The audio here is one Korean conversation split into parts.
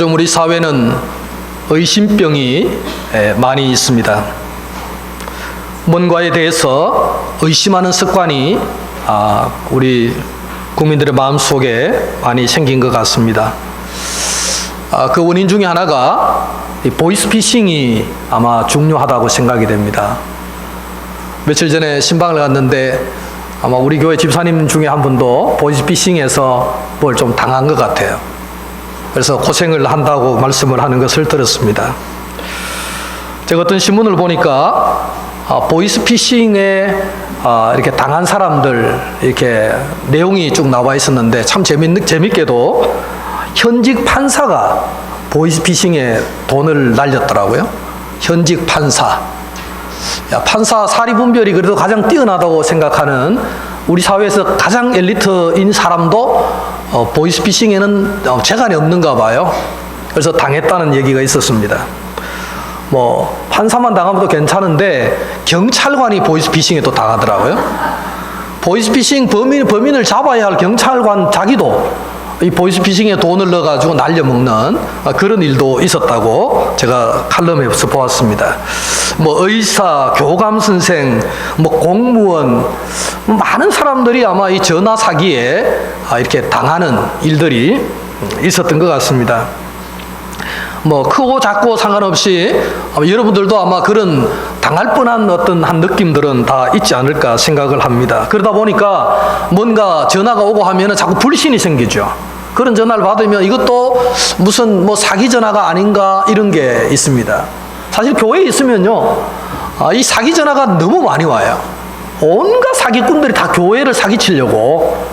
요즘 우리 사회는 의심병이 에, 많이 있습니다. 뭔가에 대해서 의심하는 습관이 아, 우리 국민들의 마음 속에 많이 생긴 것 같습니다. 아, 그 원인 중에 하나가 이 보이스피싱이 아마 중요하다고 생각이 됩니다. 며칠 전에 신방을 갔는데 아마 우리 교회 집사님 중에 한 분도 보이스피싱에서 뭘 좀 당한 것 같아요. 그래서 고생을 한다고 말씀을 하는 것을 들었습니다. 제가 어떤 신문을 보니까 아, 보이스피싱에 아, 이렇게 당한 사람들 이렇게 내용이 쭉 나와 있었는데 참 재밌, 재밌게도 현직 판사가 보이스피싱에 돈을 날렸더라고요. 현직 판사. 야, 판사 사리 분별이 그래도 가장 뛰어나다고 생각하는 우리 사회에서 가장 엘리트인 사람도 어, 보이스피싱에는 어, 재간이 없는가 봐요. 그래서 당했다는 얘기가 있었습니다. 뭐 판사만 당하면 또 괜찮은데 경찰관이 보이스피싱에 또 당하더라고요. 보이스피싱 범인 범인을 잡아야 할 경찰관 자기도 이 보이스피싱에 돈을 넣어가지고 날려먹는 아, 그런 일도 있었다고 제가 칼럼에서 보았습니다. 뭐 의사, 교감 선생, 뭐 공무원 뭐 많은 사람들이 아마 이 전화 사기에 아, 이렇게 당하는 일들이 있었던 것 같습니다. 뭐 크고 작고 상관없이 여러분들도 아마 그런 당할 뻔한 어떤 한 느낌들은 다 있지 않을까 생각을 합니다. 그러다 보니까 뭔가 전화가 오고 하면은 자꾸 불신이 생기죠. 그런 전화를 받으면 이것도 무슨 뭐 사기 전화가 아닌가 이런 게 있습니다. 사실 교회에 있으면요, 아, 이 사기 전화가 너무 많이 와요. 온갖 사기꾼들이 다 교회를 사기치려고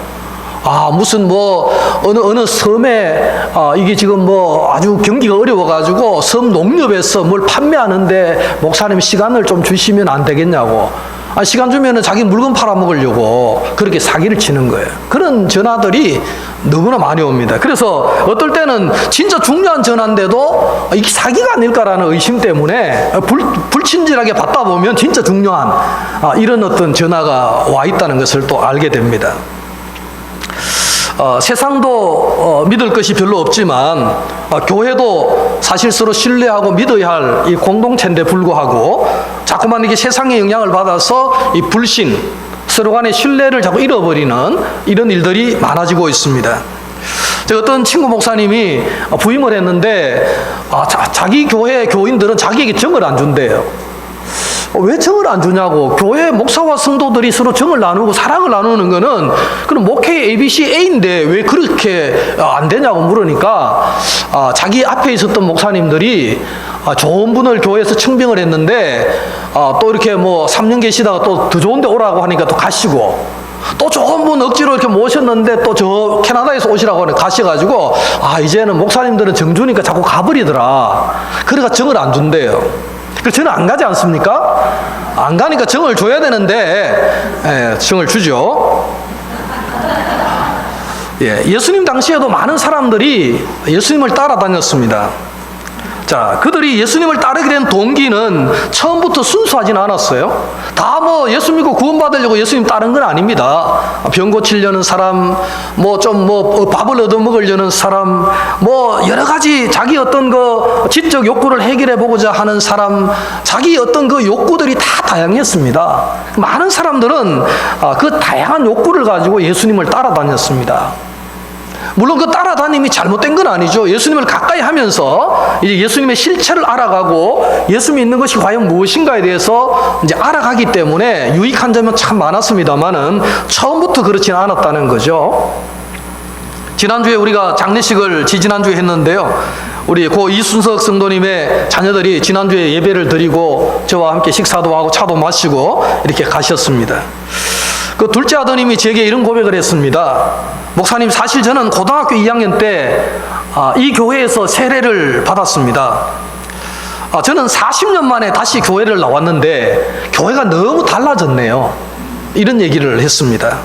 아 무슨 뭐 어느 어느 섬에 아 이게 지금 뭐 아주 경기가 어려워가지고 섬 농협에서 뭘 판매하는데 목사님 시간을 좀 주시면 안 되겠냐고. 아 시간 주면은 자기 물건 팔아먹으려고 그렇게 사기를 치는 거예요. 그런 전화들이 너무나 많이 옵니다. 그래서 어떨 때는 진짜 중요한 전화인데도 이게 사기가 아닐까라는 의심 때문에 불, 불친절하게 받다 보면 진짜 중요한 아, 이런 어떤 전화가 와 있다는 것을 또 알게 됩니다. 어, 세상도 어, 믿을 것이 별로 없지만 어, 교회도 사실 서로 신뢰하고 믿어야 할 이 공동체인데 불구하고 자꾸만 이게 세상의 영향을 받아서 이 불신 서로 간의 신뢰를 자꾸 잃어버리는 이런 일들이 많아지고 있습니다. 어떤 친구 목사님이 부임을 했는데 아, 자, 기 교회 교인들은 자기에게 정을 안 준대요. 어, 왜 정을 안 주냐고. 교회 목사와 성도들이 서로 정을 나누고 사랑을 나누는 거는 그럼 목회 ABC A인데 왜 그렇게 안 되냐고 물으니까 아, 자기 앞에 있었던 목사님들이 아, 좋은 분을 교회에서 청빙을 했는데 아, 또 이렇게 뭐 3년 계시다가 또 더 좋은 데 오라고 하니까 또 가시고 또 좋은 분 억지로 이렇게 모셨는데 또 저 캐나다에서 오시라고 하니 가셔가지고 아 이제는 목사님들은 정 주니까 자꾸 가버리더라. 그래가 정을 안 준대요 그 저는 안 가지 않습니까? 안 가니까 정을 줘야 되는데 예, 정을 주죠. 예, 예수님 당시에도 많은 사람들이 예수님을 따라다녔습니다. 자, 그들이 예수님을 따르게 된 동기는 처음부터 순수하진 않았어요. 다 뭐 예수 믿고 구원받으려고 예수님 따른 건 아닙니다. 병 고치려는 사람, 뭐 좀뭐 밥을 얻어 먹으려는 사람, 뭐 여러 가지 자기 어떤 그 지적 욕구를 해결해 보고자 하는 사람, 자기 어떤 그 욕구들이 다 다양했습니다. 많은 사람들은 아, 그 다양한 욕구를 가지고 예수님을 따라다녔습니다. 물론 그 따라다님이 잘못된 건 아니죠. 예수님을 가까이 하면서 이제 예수님의 실체를 알아가고 예수 믿는 것이 과연 무엇인가에 대해서 이제 알아가기 때문에 유익한 점은 참 많았습니다만은 처음부터 그렇지는 않았다는 거죠. 지난주에 우리가 장례식을 지지난주에 했는데요. 우리 고 이순석 성도님의 자녀들이 지난주에 예배를 드리고 저와 함께 식사도 하고 차도 마시고 이렇게 가셨습니다. 그 둘째 아드님이 제게 이런 고백을 했습니다. 목사님, 사실 저는 고등학교 2학년 때, 아, 이 교회에서 세례를 받았습니다. 아, 저는 40년 만에 다시 교회를 나왔는데, 교회가 너무 달라졌네요. 이런 얘기를 했습니다.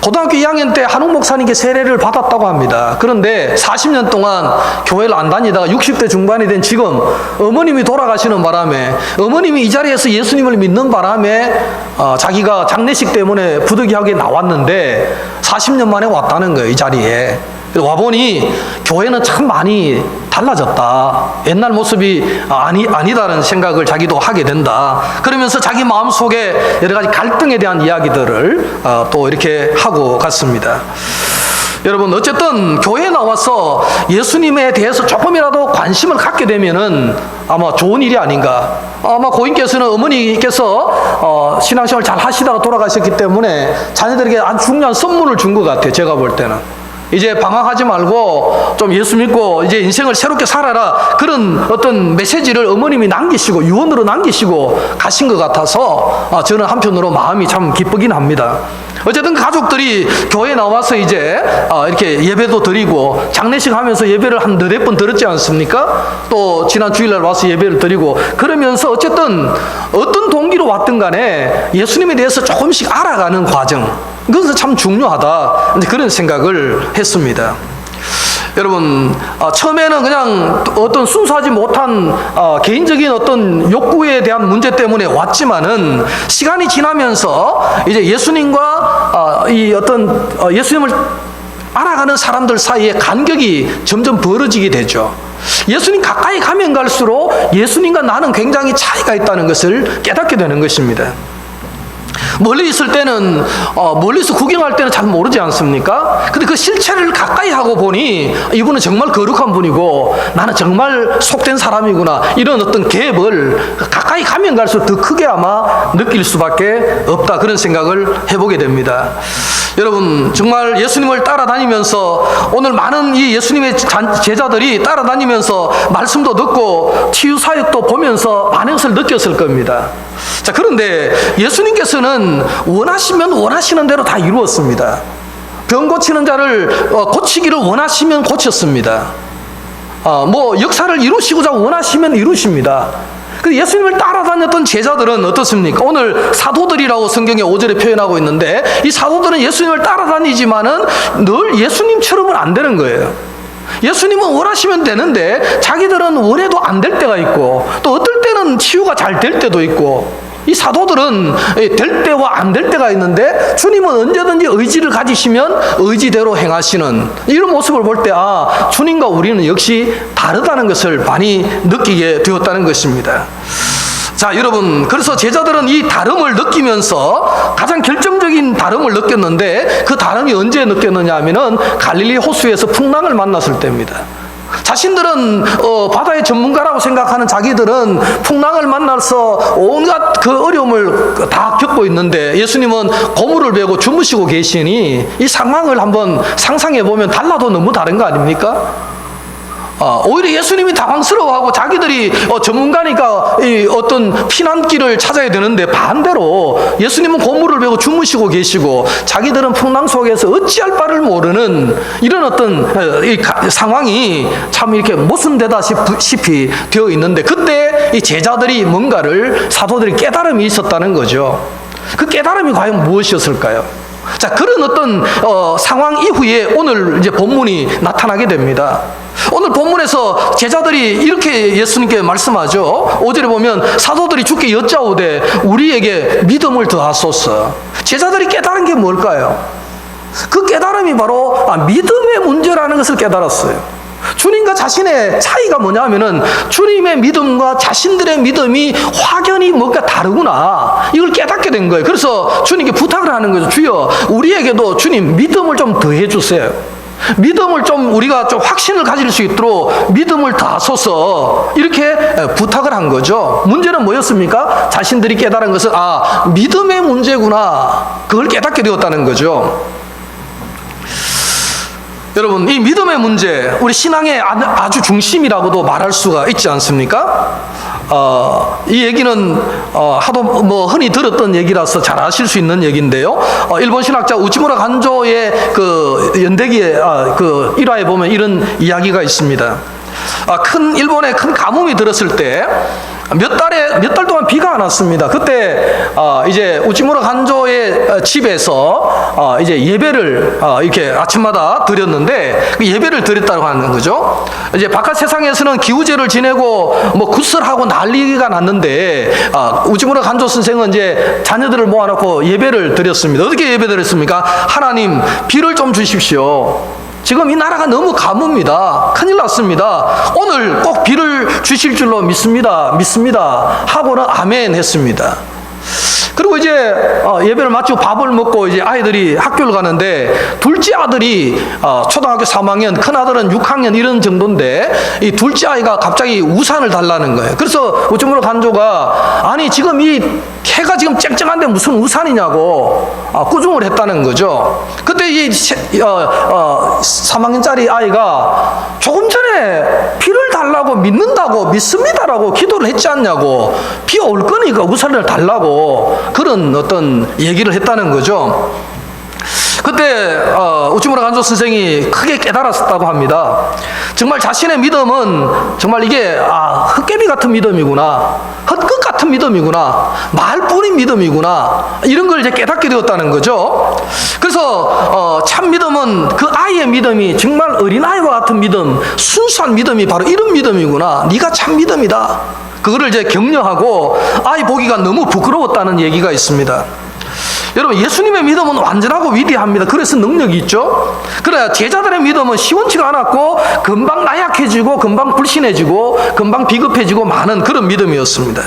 고등학교 2학년 때 한옥 목사님께 세례를 받았다고 합니다. 그런데 40년 동안 교회를 안 다니다가 60대 중반이 된 지금 어머님이 돌아가시는 바람에 어머님이 이 자리에서 예수님을 믿는 바람에 어, 자기가 장례식 때문에 부득이하게 나왔는데 40년 만에 왔다는 거예요, 이 자리에. 와보니 교회는 참 많이 달라졌다. 옛날 모습이 아니, 아니다는 생각을 자기도 하게 된다. 그러면서 자기 마음 속에 여러 가지 갈등에 대한 이야기들을 어, 또 이렇게 하고 갔습니다. 여러분 어쨌든 교회에 나와서 예수님에 대해서 조금이라도 관심을 갖게 되면은 아마 좋은 일이 아닌가. 아마 고인께서는 어머니께서 어, 신앙생활 잘 하시다가 돌아가셨기 때문에 자녀들에게 아주 중요한 선물을 준 것 같아요. 제가 볼 때는. 이제 방황하지 말고 좀 예수 믿고 이제 인생을 새롭게 살아라 그런 어떤 메시지를 어머님이 남기시고 유언으로 남기시고 가신 것 같아서 아, 저는 한편으로 마음이 참 기쁘긴 합니다. 어쨌든 가족들이 교회 나와서 이제 아, 이렇게 예배도 드리고 장례식 하면서 예배를 한 너댓 번 들었지 않습니까? 또 지난 주일날 와서 예배를 드리고 그러면서 어쨌든 어떤 동기로 왔든 간에 예수님에 대해서 조금씩 알아가는 과정 그것은 참 중요하다 그런 생각을 했습니다. 여러분 어, 처음에는 그냥 어떤 순수하지 못한 어, 개인적인 어떤 욕구에 대한 문제 때문에 왔지만은 시간이 지나면서 이제 예수님과 어, 이 어떤 어, 예수님을 알아가는 사람들 사이에 간격이 점점 벌어지게 되죠. 예수님 가까이 가면 갈수록 예수님과 나는 굉장히 차이가 있다는 것을 깨닫게 되는 것입니다. 멀리 있을 때는 어, 멀리서 구경할 때는 잘 모르지 않습니까? 근데 그 실체를 가까이 하고 보니 이분은 정말 거룩한 분이고 나는 정말 속된 사람이구나 이런 어떤 갭을 가까이 가면 갈수록 더 크게 아마 느낄 수밖에 없다 그런 생각을 해보게 됩니다. 여러분 정말 예수님을 따라다니면서 오늘 많은 이 예수님의 잔- 제자들이 따라다니면서 말씀도 듣고 치유 사역도 보면서 많은 것을 느꼈을 겁니다. 자 그런데 예수님께서는 원하시면 원하시는 대로 다 이루었습니다. 병 고치는 자를 어, 고치기를 원하시면 고쳤습니다. 어, 뭐 역사를 이루시고자 원하시면 이루십니다. 근데 예수님을 따라다녔던 제자들은 어떻습니까? 오늘 사도들이라고 성경에 5절에 표현하고 있는데 이 사도들은 예수님을 따라다니지만은 늘 예수님처럼은 안 되는 거예요. 예수님은 원하시면 되는데 자기들은 원해도 안 될 때가 있고 또 어떨 때는 치유가 잘 될 때도 있고 이 사도들은 될 때와 안 될 때가 있는데 주님은 언제든지 의지를 가지시면 의지대로 행하시는 이런 모습을 볼 때 아, 주님과 우리는 역시 다르다는 것을 많이 느끼게 되었다는 것입니다. 자, 여러분, 그래서 제자들은 이 다름을 느끼면서 가장 결정적인 다름을 느꼈는데 그 다름이 언제 느꼈느냐 하면은 갈릴리 호수에서 풍랑을 만났을 때입니다. 자신들은 어, 바다의 전문가라고 생각하는 자기들은 풍랑을 만나서 온갖 그 어려움을 다 겪고 있는데 예수님은 고물을 베고 주무시고 계시니 이 상황을 한번 상상해 보면 달라도 너무 다른 거 아닙니까? 어, 오히려 예수님이 당황스러워하고 자기들이 어, 전문가니까 이 어떤 피난길을 찾아야 되는데 반대로 예수님은 고물을 베고 주무시고 계시고 자기들은 풍랑 속에서 어찌할 바를 모르는 이런 어떤 어, 상황이 참 이렇게 모순되다시피 되어 있는데 그때 이 제자들이 뭔가를 사도들이 깨달음이 있었다는 거죠. 그 깨달음이 과연 무엇이었을까요? 자, 그런 어떤 어, 상황 이후에 오늘 이제 본문이 나타나게 됩니다. 오늘 본문에서 제자들이 이렇게 예수님께 말씀하죠. 5절에 보면 사도들이 주께 여짜오되 우리에게 믿음을 더하소서. 제자들이 깨달은 게 뭘까요? 그 깨달음이 바로 아, 믿음의 문제라는 것을 깨달았어요. 주님과 자신의 차이가 뭐냐면은 주님의 믿음과 자신들의 믿음이 확연히 뭔가 다르구나. 이걸 깨닫게 된 거예요. 그래서 주님께 부탁을 하는 거죠. 주여, 우리에게도 주님 믿음을 좀 더해 주세요. 믿음을 좀 우리가 좀 확신을 가질 수 있도록 믿음을 다소서 이렇게 부탁을 한 거죠. 문제는 뭐였습니까? 자신들이 깨달은 것은 아 믿음의 문제구나. 그걸 깨닫게 되었다는 거죠. 여러분, 이 믿음의 문제, 우리 신앙의 아- 아주 중심이라고도 말할 수가 있지 않습니까? 어, 이 얘기는 어, 하도 뭐 흔히 들었던 얘기라서 잘 아실 수 있는 얘기인데요. 어, 일본 신학자 우치무라 간조의 그 연대기의 아, 그 일화에 보면 이런 이야기가 있습니다. 아, 큰 일본에 큰 가뭄이 들었을 때 몇 달에 몇 달 동안 비가 안 왔습니다. 그때 어, 이제 우치무라 간조의 어, 집에서 어, 이제 예배를 어, 이렇게 아침마다 드렸는데 그 예배를 드렸다고 하는 거죠. 이제 바깥 세상에서는 기우제를 지내고 뭐 굿설하고 난리가 났는데 어, 우치무라 간조 선생은 이제 자녀들을 모아놓고 예배를 드렸습니다. 어떻게 예배 드렸습니까? 하나님 비를 좀 주십시오. 지금 이 나라가 너무 가뭄입니다. 큰일 났습니다. 오늘 꼭 비를 주실 줄로 믿습니다. 믿습니다. 하고는 아멘 했습니다. 그리고 이제 어, 예배를 마치고 밥을 먹고 이제 아이들이 학교를 가는데 둘째 아들이 어, 초등학교 3학년, 큰 아들은 6학년 이런 정도인데 이 둘째 아이가 갑자기 우산을 달라는 거예요. 그래서 우체부로 간조가 아니 지금 이 해가 지금 쨍쨍한데 무슨 우산이냐고 아, 꾸중을 했다는 거죠. 그때 이 세- 어, 어, 3학년짜리 아이가 조금 전에 비를 달라고 믿는다고 믿습니다라고 기도를 했지 않냐고 비 올 거니까 우산을 달라고 그런 어떤 얘기를 했다는 거죠. 그때 어, 우치무라 간조 선생이 크게 깨달았다고 합니다. 정말 자신의 믿음은 정말 이게 아, 헛개비 같은 믿음이구나, 같은 믿음이구나, 말뿐인 믿음이구나 이런 걸 이제 깨닫게 되었다는 거죠. 그래서 어, 참 믿음은 그 아이의 믿음이 정말 어린 아이와 같은 믿음, 순수한 믿음이 바로 이런 믿음이구나. 네가 참 믿음이다. 그거를 이제 격려하고 아이 보기가 너무 부끄러웠다는 얘기가 있습니다. 여러분 예수님의 믿음은 완전하고 위대합니다. 그래서 능력이 있죠. 그래 제자들의 믿음은 시원치가 않았고 금방 나약해지고 금방 불신해지고 금방 비급해지고 많은 그런 믿음이었습니다.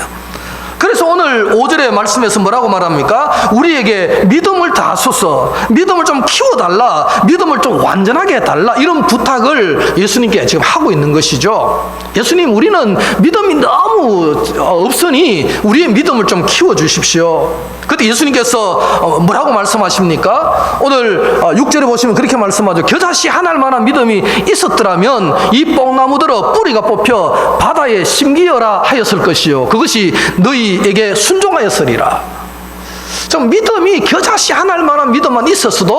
그래서 오늘 5절의 말씀에서 뭐라고 말합니까? 우리에게 믿음을 다소서 믿음을 좀 키워달라. 믿음을 좀 완전하게 해달라. 이런 부탁을 예수님께 지금 하고 있는 것이죠. 예수님 우리는 믿음이 너무 없으니 우리의 믿음을 좀 키워주십시오. 그때 예수님께서 어, 뭐라고 말씀하십니까? 오늘 6절에 보시면 그렇게 말씀하죠. 겨자씨 하나할 만한 믿음이 있었더라면 이 뽕나무들어 뿌리가 뽑혀 바다에 심기어라 하였을 것이요. 그것이 너희 에게 순종하였으리라 좀 믿음이 겨자씨 하나할 만한 믿음만 있었어도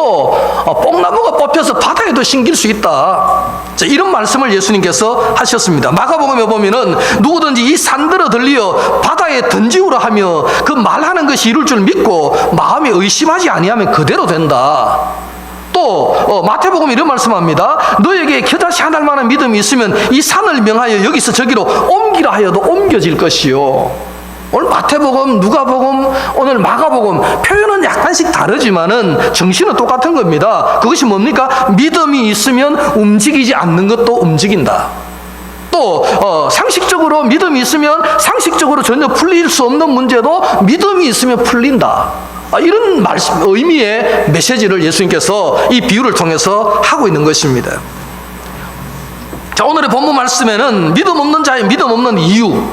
어, 뽕나무가 뽑혀서 바다에도 심길 수 있다. 자, 이런 말씀을 예수님께서 하셨습니다. 마가복음에 보면은 누구든지 이 산들어 들리어 바다에 던지우라 하며 그 말하는 것이 이룰 줄 믿고 마음에 의심하지 아니하면 그대로 된다. 또 어, 마태복음 이런 말씀합니다. 너에게 겨자씨 하나할 만한 믿음이 있으면 이 산을 명하여 여기서 저기로 옮기라 하여도 옮겨질 것이요. 오늘 마태복음, 누가복음, 오늘 마가복음 표현은 약간씩 다르지만은 정신은 똑같은 겁니다. 그것이 뭡니까? 믿음이 있으면 움직이지 않는 것도 움직인다. 또 어, 상식적으로 믿음이 있으면 상식적으로 전혀 풀릴 수 없는 문제도 믿음이 있으면 풀린다. 아, 이런 말씀 의미의 메시지를 예수님께서 이 비유를 통해서 하고 있는 것입니다. 자, 오늘의 본문 말씀에는 믿음 없는 자의 믿음 없는 이유,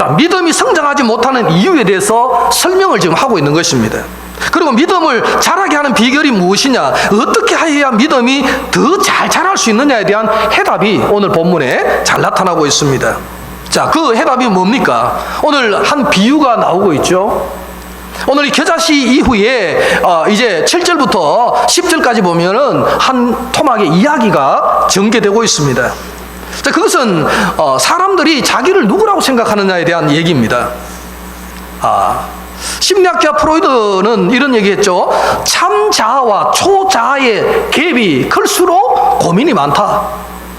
자, 믿음이 성장하지 못하는 이유에 대해서 설명을 지금 하고 있는 것입니다. 그리고 믿음을 자라게 하는 비결이 무엇이냐, 어떻게 해야 믿음이 더 잘 자랄 수 있느냐에 대한 해답이 오늘 본문에 잘 나타나고 있습니다. 자, 그 해답이 뭡니까? 오늘 한 비유가 나오고 있죠. 오늘 이 겨자씨 이후에 어, 이제 7절부터 10절까지 보면은 한 토막의 이야기가 전개되고 있습니다. 자, 그것은 어, 사람들이 자기를 누구라고 생각하느냐에 대한 얘기입니다. 아, 심리학자 프로이드는 이런 얘기했죠. 참자아와 초자아의 갭이 클수록 고민이 많다.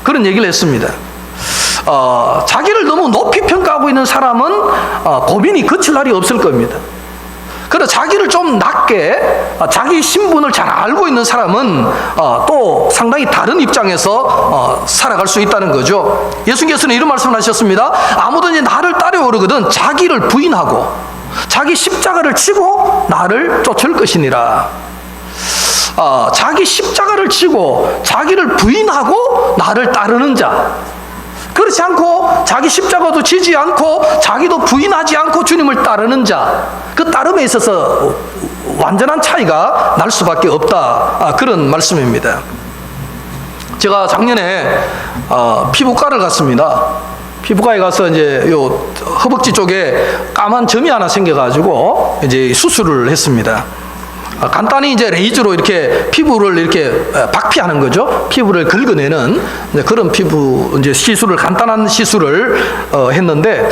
그런 얘기를 했습니다. 어, 자기를 너무 높이 평가하고 있는 사람은 어, 고민이 그칠 날이 없을 겁니다. 그러나 자기를 좀 낮게 어, 자기 신분을 잘 알고 있는 사람은 어, 또 상당히 다른 입장에서 어, 살아갈 수 있다는 거죠. 예수님께서는 이런 말씀을 하셨습니다. 아무든지 나를 따라오르거든 자기를 부인하고 자기 십자가를 치고 나를 쫓을 것이니라. 어, 자기 십자가를 치고 자기를 부인하고 나를 따르는 자. 그렇지 않고 자기 십자가도 지지 않고 자기도 부인하지 않고 주님을 따르는 자. 그 따름에 있어서 완전한 차이가 날 수밖에 없다. 아, 그런 말씀입니다. 제가 작년에 어, 피부과를 갔습니다. 피부과에 가서 이제 요 허벅지 쪽에 까만 점이 하나 생겨가지고 이제 수술을 했습니다. 아, 간단히 이제 레이저로 이렇게 피부를 이렇게 어, 박피하는 거죠. 피부를 긁어내는 그런 피부 이제 시술을 간단한 시술을 어, 했는데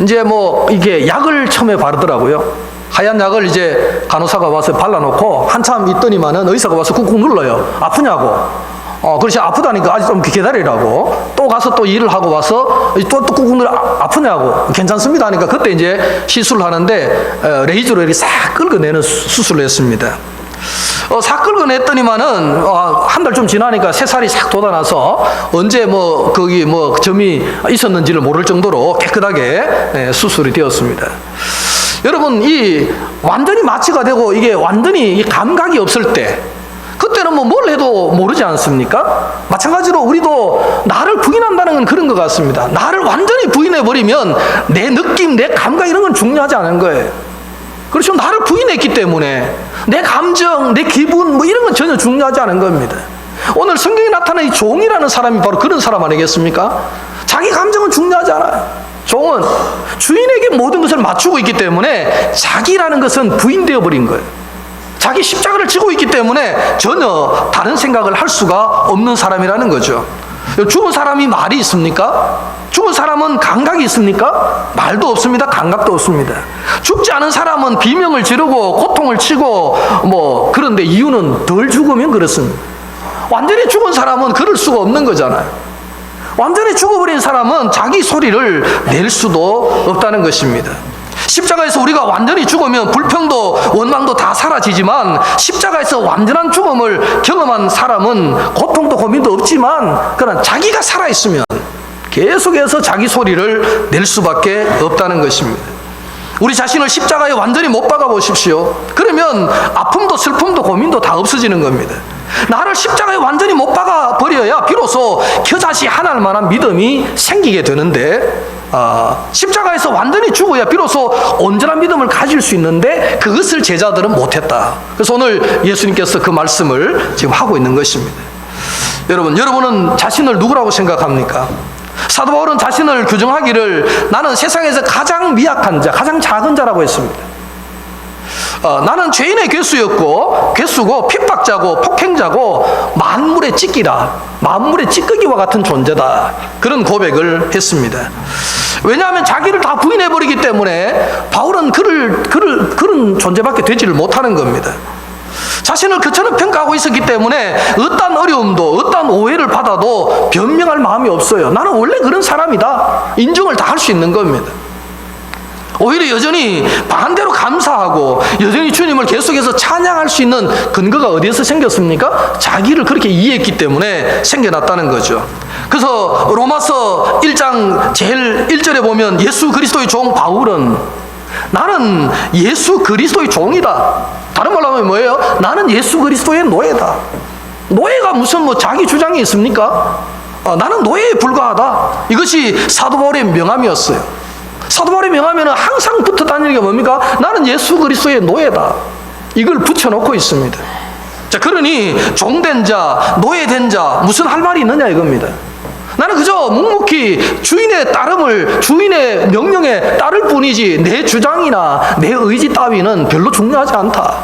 이제 뭐 이게 약을 처음에 바르더라고요. 하얀 약을 이제 간호사가 와서 발라놓고 한참 있더니만은 의사가 와서 꾹꾹 눌러요. 아프냐고. 어, 그렇지 아프다니까 아직 좀 기다리라고 또 가서 또 일을 하고 와서 또, 또 꾹꾹 아, 아프냐고 괜찮습니다 하니까 그때 이제 시술을 하는데 어, 레이저로 이렇게 싹 긁어내는 수- 수술을 했습니다. 어, 싹 긁어냈더니만은 어, 한달 좀 지나니까 새살이 싹 돋아나서 언제 뭐 거기 뭐 점이 있었는지를 모를 정도로 깨끗하게 예, 수술이 되었습니다. 여러분 이 완전히 마취가 되고 이게 완전히 이 감각이 없을 때 그때는 뭐 뭘 해도 모르지 않습니까? 마찬가지로 우리도 나를 부인한다는 건 그런 것 같습니다. 나를 완전히 부인해 버리면 내 느낌, 내 감각 이런 건 중요하지 않은 거예요. 그렇죠. 나를 부인했기 때문에 내 감정, 내 기분 뭐 이런 건 전혀 중요하지 않은 겁니다. 오늘 성경에 나타난 이 종이라는 사람이 바로 그런 사람 아니겠습니까? 자기 감정은 중요하지 않아요. 종은 주인에게 모든 것을 맞추고 있기 때문에 자기라는 것은 부인되어 버린 거예요. 자기 십자가를 지고 있기 때문에 전혀 다른 생각을 할 수가 없는 사람이라는 거죠. 죽은 사람이 말이 있습니까? 죽은 사람은 감각이 있습니까? 말도 없습니다. 감각도 없습니다. 죽지 않은 사람은 비명을 지르고 고통을 치고 뭐 그런데 이유는 덜 죽으면 그렇습니다. 완전히 죽은 사람은 그럴 수가 없는 거잖아요. 완전히 죽어버린 사람은 자기 소리를 낼 수도 없다는 것입니다. 십자가에서 우리가 완전히 죽으면 불평도 원망도 다 사라지지만 십자가에서 완전한 죽음을 경험한 사람은 고통도 고민도 없지만 그러나 자기가 살아 있으면 계속해서 자기 소리를 낼 수밖에 없다는 것입니다. 우리 자신을 십자가에 완전히 못 박아 보십시오. 그러면 아픔도 슬픔도 고민도 다 없어지는 겁니다. 나를 십자가에 완전히 못 박아 버려야 비로소 겨자씨 하나할 만한 믿음이 생기게 되는데 아, 십자가에서 완전히 죽어야 비로소 온전한 믿음을 가질 수 있는데 그것을 제자들은 못했다. 그래서 오늘 예수님께서 그 말씀을 지금 하고 있는 것입니다. 여러분, 여러분은 자신을 누구라고 생각합니까? 사도 바울은 자신을 규정하기를 나는 세상에서 가장 미약한 자, 가장 작은 자라고 했습니다. 어, 나는 죄인의 괴수였고 괴수고 핍박자고 폭행자고 만물의 찌끼다 만물의 찌꺼기와 같은 존재다 그런 고백을 했습니다 왜냐하면 자기를 다 부인해 버리기 때문에 바울은 그를 그를 그런 존재밖에 되지를 못하는 겁니다. 자신을 그처럼 평가하고 있었기 때문에 어떤 어려움도 어떤 오해를 받아도 변명할 마음이 없어요. 나는 원래 그런 사람이다. 인정을 다 할 수 있는 겁니다 오히려 여전히 반대로 감사하고 여전히 주님을 계속해서 찬양할 수 있는 근거가 어디에서 생겼습니까? 자기를 그렇게 이해했기 때문에 생겨났다는 거죠. 그래서 로마서 1장 제일 1절에 보면 예수 그리스도의 종 바울은 나는 예수 그리스도의 종이다. 다른 말로 하면 뭐예요? 나는 예수 그리스도의 노예다. 노예가 무슨 뭐 자기 주장이 있습니까? 어, 나는 노예에 불과하다. 이것이 사도 바울의 명함이었어요. 사도 바울이 명하면 항상 붙어 다니는 게 뭡니까? 나는 예수 그리스도의 노예다. 이걸 붙여놓고 있습니다. 자, 그러니 종된 자, 노예된 자, 무슨 할 말이 있느냐 이겁니다. 나는 그저 묵묵히 주인의 따름을, 주인의 명령에 따를 뿐이지 내 주장이나 내 의지 따위는 별로 중요하지 않다.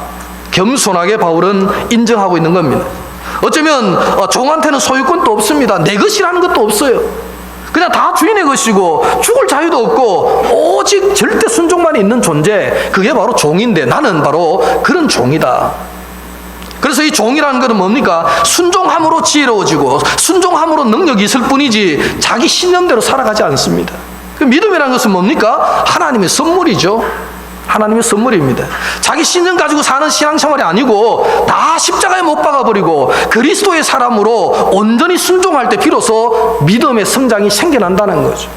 겸손하게 바울은 인정하고 있는 겁니다. 어쩌면 어, 종한테는 소유권도 없습니다. 내 것이라는 것도 없어요. 그냥 다 주인의 것이고 죽을 자유도 없고 오직 절대 순종만 있는 존재 그게 바로 종인데 나는 바로 그런 종이다. 그래서 이 종이라는 것은 뭡니까? 순종함으로 지혜로워지고 순종함으로 능력이 있을 뿐이지 자기 신념대로 살아가지 않습니다. 그 믿음이라는 것은 뭡니까? 하나님의 선물이죠. 하나님의 선물입니다. 자기 신념 가지고 사는 신앙생활이 아니고 다 십자가에 못 박아버리고 그리스도의 사람으로 온전히 순종할 때 비로소 믿음의 성장이 생겨난다는 거죠.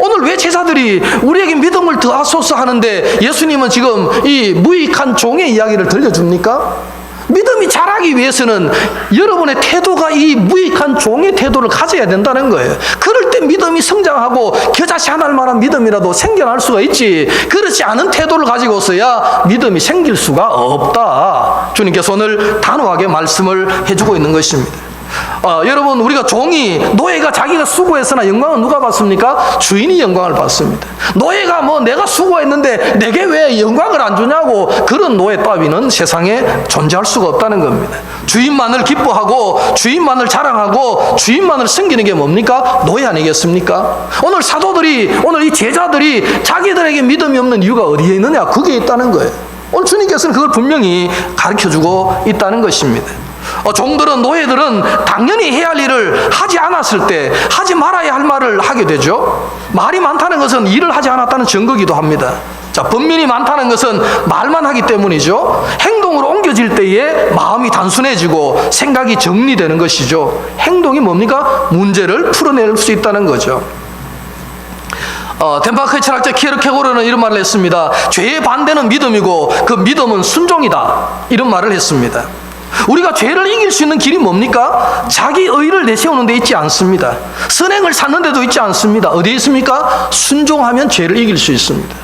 오늘 왜 제자들이 우리에게 믿음을 더하소서 하는데 예수님은 지금 이 무익한 종의 이야기를 들려줍니까? 믿음이 자라기 위해서는 여러분의 태도가 이 무익한 종의 태도를 가져야 된다는 거예요. 그럴 때 믿음이 성장하고 겨자씨 하나할 만한 믿음이라도 생겨날 수가 있지. 그렇지 않은 태도를 가지고서야 믿음이 생길 수가 없다. 주님께서 오늘 단호하게 말씀을 해주고 있는 것입니다. 어, 여러분 우리가 종이 노예가 자기가 수고했으나 영광은 누가 받습니까? 주인이 영광을 받습니다. 노예가 뭐 내가 수고했는데 내게 왜 영광을 안 주냐고 그런 노예 따위는 세상에 존재할 수가 없다는 겁니다. 주인만을 기뻐하고 주인만을 자랑하고 주인만을 섬기는 게 뭡니까? 노예 아니겠습니까? 오늘 사도들이 오늘 이 제자들이 자기들에게 믿음이 없는 이유가 어디에 있느냐? 그게 있다는 거예요. 오늘 주님께서는 그걸 분명히 가르쳐 주고 있다는 것입니다. 어, 종들은 노예들은 당연히 해야 할 일을 하지 않았을 때 하지 말아야 할 말을 하게 되죠. 말이 많다는 것은 일을 하지 않았다는 증거기도 합니다. 자, 번민이 많다는 것은 말만 하기 때문이죠. 행동으로 옮겨질 때에 마음이 단순해지고 생각이 정리되는 것이죠. 행동이 뭡니까? 문제를 풀어낼 수 있다는 거죠. 어, 덴마크의 철학자 키르케고르는 이런 말을 했습니다. 죄의 반대는 믿음이고 그 믿음은 순종이다. 이런 말을 했습니다. 우리가 죄를 이길 수 있는 길이 뭡니까? 자기 의를 내세우는 데 있지 않습니다. 선행을 찾는 데도 있지 않습니다. 어디에 있습니까? 순종하면 죄를 이길 수 있습니다.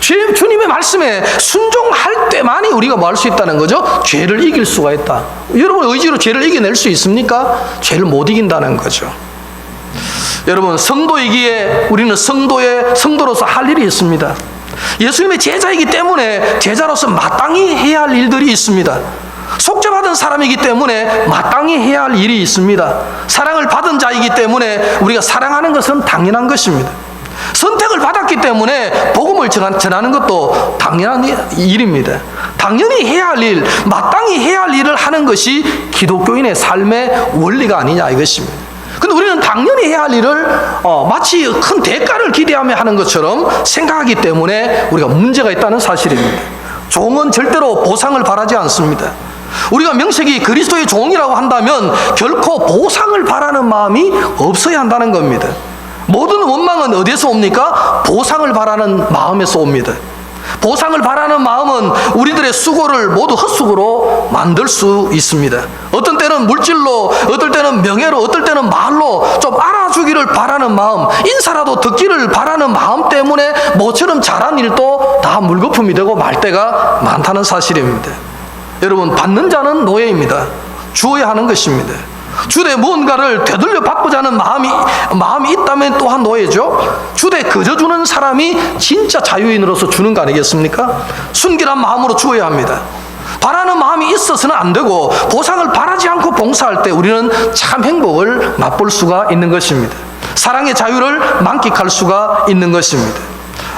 죄, 주님의 말씀에 순종할 때만이 우리가 뭐 할 수 있다는 거죠? 죄를 이길 수가 있다. 여러분 의지로 죄를 이겨낼 수 있습니까? 죄를 못 이긴다는 거죠. 여러분 성도이기에 우리는 성도의 성도로서 할 일이 있습니다. 예수님의 제자이기 때문에 제자로서 마땅히 해야 할 일들이 있습니다. 속죄받은 사람이기 때문에 마땅히 해야 할 일이 있습니다. 사랑을 받은 자이기 때문에 우리가 사랑하는 것은 당연한 것입니다. 선택을 받았기 때문에 복음을 전하- 전하는 것도 당연한 일입니다. 당연히 해야 할 일, 마땅히 해야 할 일을 하는 것이 기독교인의 삶의 원리가 아니냐 이것입니다. 근데 우리는 당연히 해야 할 일을 어, 마치 큰 대가를 기대하며 하는 것처럼 생각하기 때문에 우리가 문제가 있다는 사실입니다. 종은 절대로 보상을 바라지 않습니다. 우리가 명색이 그리스도의 종이라고 한다면 결코 보상을 바라는 마음이 없어야 한다는 겁니다. 모든 원망은 어디에서 옵니까? 보상을 바라는 마음에서 옵니다. 보상을 바라는 마음은 우리들의 수고를 모두 헛수고로 만들 수 있습니다. 어떤 때는 물질로, 어떨 때는 명예로, 어떨 때는 말로 좀 알아주기를 바라는 마음, 인사라도 듣기를 바라는 마음 때문에 모처럼 잘한 일도 다 물거품이 되고 말 때가 많다는 사실입니다. 여러분, 받는 자는 노예입니다. 주어야 하는 것입니다. 주대 무언가를 되돌려 받고자 하는 마음이, 마음이 있다면 또한 노예죠. 주대 그저 주는 사람이 진짜 자유인으로서 주는 거 아니겠습니까? 순결한 마음으로 주어야 합니다. 바라는 마음이 있어서는 안 되고 보상을 바라지 않고 봉사할 때 우리는 참 행복을 맛볼 수가 있는 것입니다. 사랑의 자유를 만끽할 수가 있는 것입니다.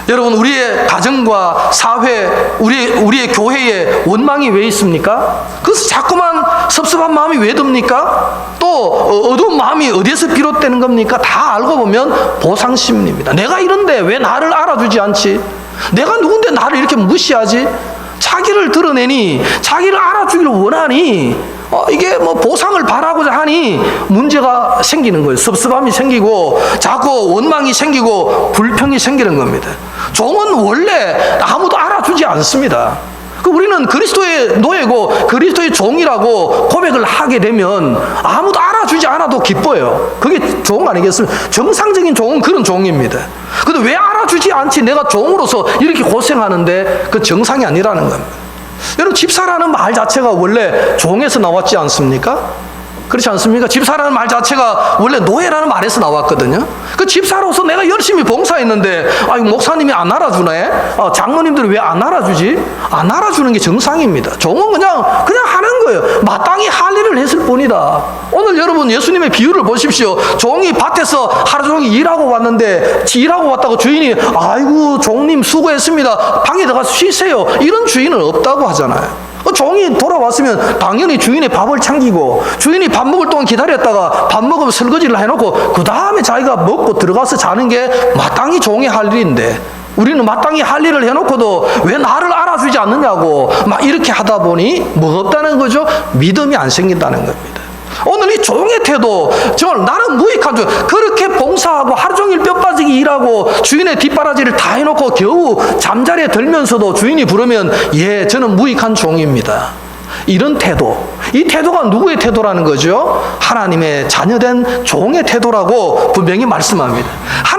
여러분 우리의 가정과 사회, 우리 우리의 교회에 원망이 왜 있습니까? 그래서 자꾸만 섭섭한 마음이 왜 듭니까? 또 어, 어두운 마음이 어디에서 비롯되는 겁니까? 다 알고 보면 보상 심리입니다. 내가 이런데 왜 나를 알아주지 않지? 내가 누군데 나를 이렇게 무시하지? 자기를 드러내니 자기를 알아주기를 원하니 어, 이게 뭐 보상을 바라고자 하니 문제가 생기는 거예요. 섭섭함이 생기고 자꾸 원망이 생기고 불평이 생기는 겁니다. 종은 원래 아무도 알아주지 않습니다. 그 우리는 그리스도의 노예고 그리스도의 종이라고 고백을 하게 되면 아무도 알아주지 않아도 기뻐요. 그게 종 아니겠습니까? 정상적인 종은 그런 종입니다. 근데 왜 알아주지 않지? 내가 종으로서 이렇게 고생하는데 그 정상이 아니라는 겁니다. 여러분 집사라는 말 자체가 원래 종에서 나왔지 않습니까? 그렇지 않습니까? 집사라는 말 자체가 원래 노예라는 말에서 나왔거든요. 그 집사로서 내가 열심히 봉사했는데, 아, 목사님이 안 알아주네? 아, 장로님들이 왜 안 알아주지? 안 알아주는 게 정상입니다. 종은 그냥, 그냥 하는 거예요. 마땅히 할 일을 했을 뿐이다. 오늘 여러분 예수님의 비유를 보십시오. 종이 밭에서 하루 종일 일하고 왔는데, 일하고 왔다고 주인이, 아이고, 종님 수고했습니다. 방에 들어가서 쉬세요. 이런 주인은 없다고 하잖아요. 그 종이 돌아왔으면 당연히 주인의 밥을 챙기고 주인이 밥 먹을 동안 기다렸다가 밥 먹으면 설거지를 해놓고 그 다음에 자기가 먹고 들어가서 자는 게 마땅히 종이 할 일인데 우리는 마땅히 할 일을 해놓고도 왜 나를 알아주지 않느냐고 막 이렇게 하다 보니 뭐 없다는 거죠? 믿음이 안 생긴다는 겁니다. 오늘 이 종의 태도, 정말 나는 무익한 종, 그렇게 봉사하고 하루 종일 뼈 빠지게 일하고 주인의 뒷바라지를 다 해놓고 겨우 잠자리에 들면서도 주인이 부르면 예, 저는 무익한 종입니다. 이런 태도, 이 태도가 누구의 태도라는 거죠? 하나님의 자녀된 종의 태도라고 분명히 말씀합니다.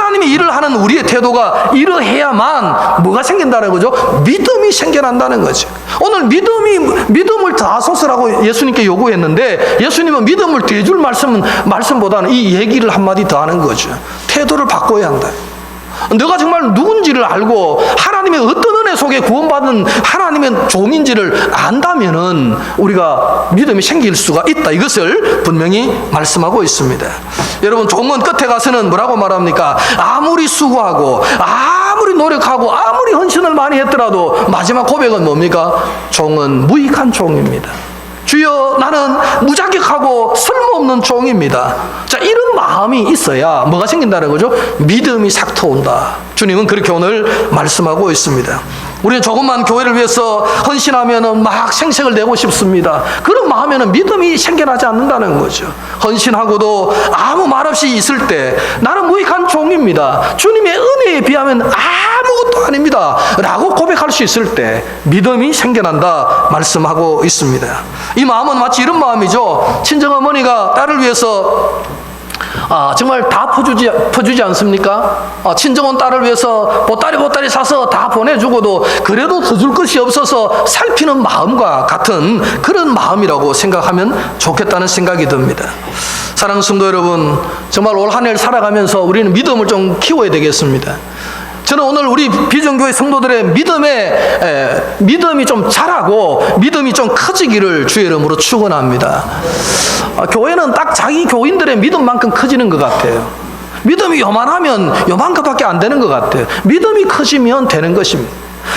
하나님이 일을 하는 우리의 태도가 이러해야만 뭐가 생긴다는 거죠? 믿음이 생겨난다는 거죠. 오늘 믿음이 믿음을 다소서라고 예수님께 요구했는데 예수님은 믿음을 대줄 말씀은 말씀보다는 이 얘기를 한 마디 더 하는 거죠. 태도를 바꿔야 한다. 너가 정말 누군지를 알고 하나님의 어떤 속에 구원받은 하나님의 종인지를 안다면은 우리가 믿음이 생길 수가 있다. 이것을 분명히 말씀하고 있습니다. 여러분 종은 끝에 가서는 뭐라고 말합니까? 아무리 수고하고 아무리 노력하고 아무리 헌신을 많이 했더라도 마지막 고백은 뭡니까? 종은 무익한 종입니다. 주여 나는 무자격하고 쓸모없는 종입니다. 자 이런 마음이 있어야 뭐가 생긴다는 거죠? 믿음이 삭터온다. 주님은 그렇게 오늘 말씀하고 있습니다. 우리는 조금만 교회를 위해서 헌신하면은 막 생색을 내고 싶습니다. 그런 마음에는 믿음이 생겨나지 않는다는 거죠. 헌신하고도 아무 말 없이 있을 때 나는 무익한 종입니다. 주님의 은혜에 비하면 아무것도 아닙니다. 라고 고백할 수 있을 때 믿음이 생겨난다 말씀하고 있습니다. 이 마음은 마치 이런 마음이죠. 친정 어머니가 딸을 위해서 아, 정말 다 퍼주지, 퍼주지 않습니까? 아, 친정온 딸을 위해서 보따리 보따리 사서 다 보내주고도 그래도 더 줄 것이 없어서 살피는 마음과 같은 그런 마음이라고 생각하면 좋겠다는 생각이 듭니다. 사랑하는 성도 여러분, 정말 올 한 해를 살아가면서 우리는 믿음을 좀 키워야 되겠습니다. 저는 오늘 우리 비전교회 성도들의 믿음에 에, 믿음이 좀 자라고 믿음이 좀 커지기를 주의 이름으로 축원합니다. 아, 교회는 딱 자기 교인들의 믿음만큼 커지는 것 같아요. 믿음이 요만하면 요만큼밖에 안 되는 것 같아요. 믿음이 커지면 되는 것입니다.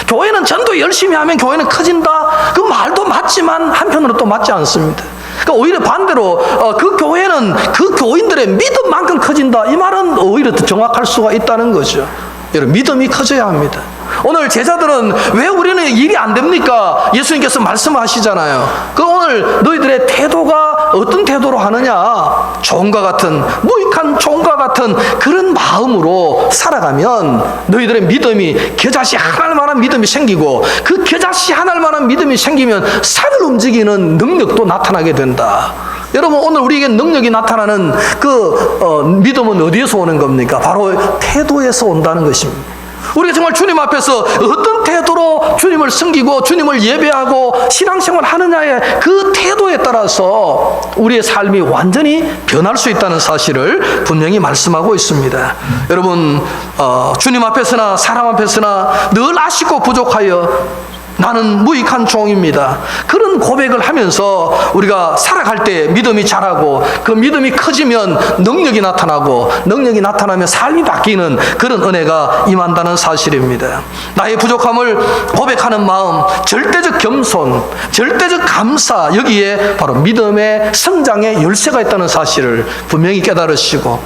교회는 전도 열심히 하면 교회는 커진다. 그 말도 맞지만 한편으로 또 맞지 않습니다. 그러니까 오히려 반대로 어, 그 교회는 그 교인들의 믿음만큼 커진다. 이 말은 오히려 더 정확할 수가 있다는 거죠. 여러분 믿음이 커져야 합니다. 오늘 제자들은 왜 우리는 일이 안 됩니까? 예수님께서 말씀하시잖아요. 그 오늘 너희들의 태도가 어떤 태도로 하느냐? 종과 같은 무익한 종과 같은 그런 마음으로 살아가면 너희들의 믿음이 겨자씨 하나할 만한 믿음이 생기고 그 겨자씨 하나할 만한 믿음이 생기면 산을 움직이는 능력도 나타나게 된다. 여러분 오늘 우리에게 능력이 나타나는 그 어, 믿음은 어디에서 오는 겁니까? 바로 태도에서 온다는 것입니다. 우리가 정말 주님 앞에서 어떤 태도로 주님을 섬기고 주님을 예배하고 신앙생활 하느냐의 그 태도에 따라서 우리의 삶이 완전히 변할 수 있다는 사실을 분명히 말씀하고 있습니다. 여러분 어, 주님 앞에서나 사람 앞에서나 늘 아쉽고 부족하여 나는 무익한 종입니다. 그런 고백을 하면서 우리가 살아갈 때 믿음이 자라고 그 믿음이 커지면 능력이 나타나고 능력이 나타나면 삶이 바뀌는 그런 은혜가 임한다는 사실입니다. 나의 부족함을 고백하는 마음, 절대적 겸손, 절대적 감사 여기에 바로 믿음의 성장의 열쇠가 있다는 사실을 분명히 깨달으시고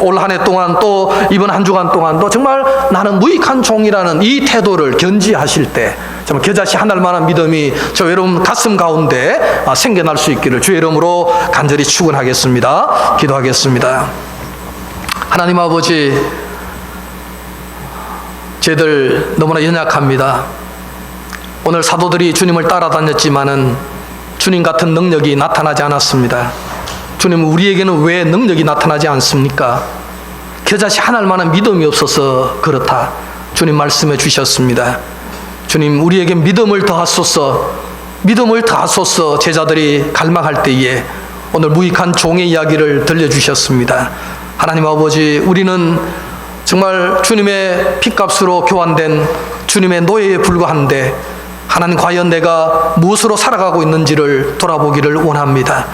올 한 해 동안 또 이번 한 주간 동안도 정말 나는 무익한 종이라는 이 태도를 견지하실 때 정말 겨자씨 하날 만한 믿음이 저 여러분 가슴 가운데 아, 생겨날 수 있기를 주의 이름으로 간절히 축원하겠습니다. 기도하겠습니다. 하나님 아버지 저희들 너무나 연약합니다. 오늘 사도들이 주님을 따라다녔지만은 주님 같은 능력이 나타나지 않았습니다. 주님 우리에게는 왜 능력이 나타나지 않습니까? 겨자씨 하날 만한 믿음이 없어서 그렇다. 주님 말씀해 주셨습니다. 주님 우리에게 믿음을 더하소서 믿음을 더하소서 제자들이 갈망할 때에 오늘 무익한 종의 이야기를 들려주셨습니다. 하나님 아버지 우리는 정말 주님의 핏값으로 교환된 주님의 노예에 불과한데 하나님 과연 내가 무엇으로 살아가고 있는지를 돌아보기를 원합니다.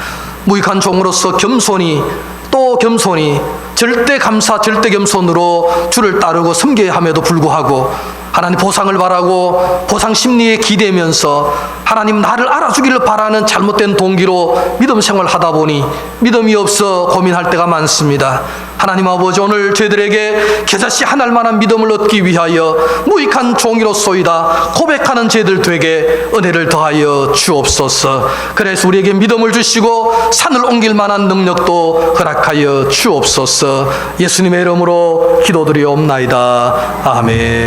무익한 종으로서 겸손히 또 겸손히 절대 감사 절대 겸손으로 주를 따르고 섬겨야 함에도 불구하고 하나님 보상을 바라고 보상 심리에 기대면서 하나님 나를 알아주기를 바라는 잘못된 동기로 믿음 생활 하다 보니 믿음이 없어 고민할 때가 많습니다. 하나님 아버지 오늘 저희들에게 겨자씨 하날 만한 믿음을 얻기 위하여 무익한 종이로소이다 고백하는 저희들 되게 은혜를 더하여 주옵소서. 그래서 우리에게 믿음을 주시고 산을 옮길 만한 능력도 허락하여 주옵소서. 예수님의 이름으로 기도드리옵나이다. 아멘.